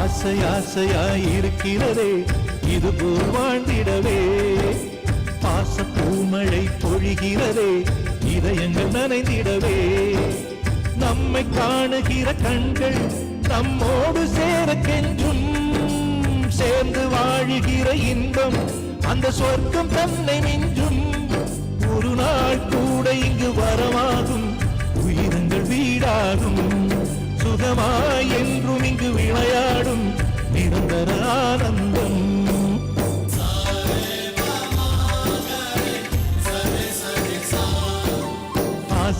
ஆசை ஆசையாய் இருக்கிறதே இது போல் வாழ்ந்திடவே பாச பூமழை பொழிகிறதே இதயங்கள் நனைந்திடவே. நம்மை காணுகிற கண்கள் நம்மோடு சேரக்கென்றும் சேர்ந்து வாழுகிற இன்பம் அந்த சொர்க்கம் தன்னை மிஞ்சும்.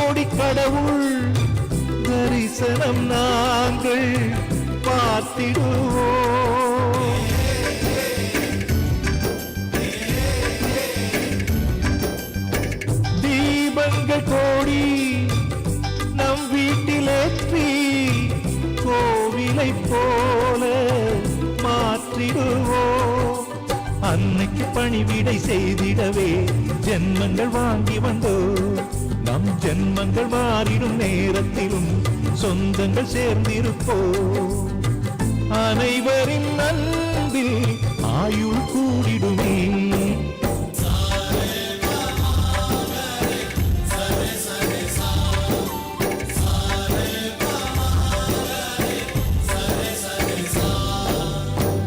கோடி கடவுள் தரிசனம் நாங்கள் பார்த்திடுவோம். தீபங்கள் கோடி நம் வீட்டிலேற்றி கோவிலை போல மாற்றிடுவோம். அன்னைக்கு பணிவிடை செய்திடவே ஜென்மங்கள் வாங்கி வந்தோம். நம் ஜென்மங்கள் மாறிடும் நேரத்திலும் சொந்தங்கள் சேர்ந்திருப்போ அனைவரின் அன்பில் ஆயுள் கூடிடுமே.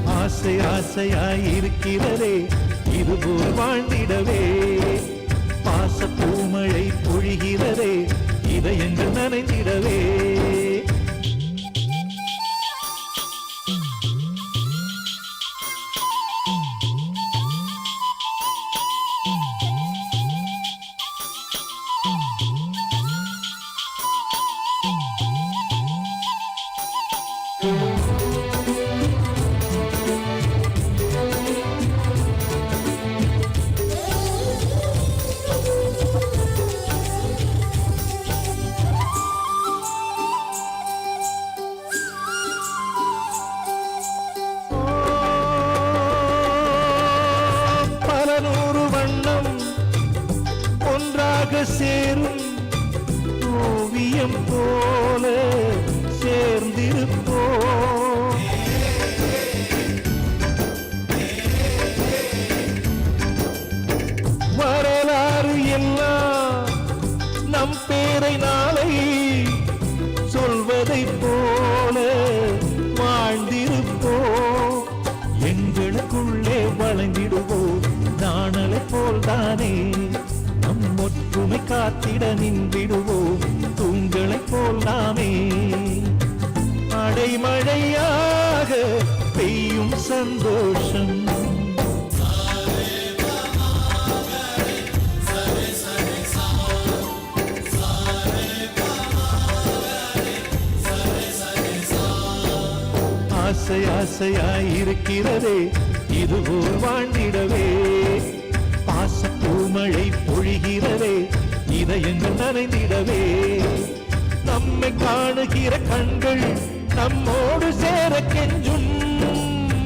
ஆசை ஆசையாய் இருக்கிறதே இதுபோல் வாழ்ந்திடவே. ஒன்றாக சேரும் ஓவியம் போல சேர்ந்திருப்போ வரலாறு எல்லாம் நம் பேரை நாளை சொல்வதை போல வாழ்ந்திருப்போம். எங்களுக்குள்ளே வளைந்திடுவோம் நாணலை போல்தானே. நம் காத்திட நின்றிடுவோம். தூங்களைப் போல் நாமே. அடைமழையாக பெய்யும் சந்தோஷம். ஆசை ஆசையாயிருக்கிறதே இதுபோல் வாழ்ந்திடவே. இதயங்கள் நனைந்திடவே நம்மை காணுகிற கண்கள் நம்மோடு சேர கெஞ்சும்.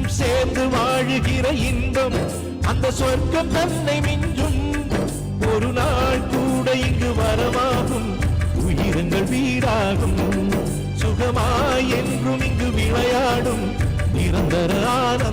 சேர்ந்து வாழுகிற இன்பம் அந்த சொர்க்கம் தன்னை மிஞ்சும். ஒரு நாள் கூட இங்கு வரமாகும் உயிரங்கள் வீடாகும். சுகமாய் என்றும் இங்கு விளையாடும். நிரந்தர ஆனந்தம்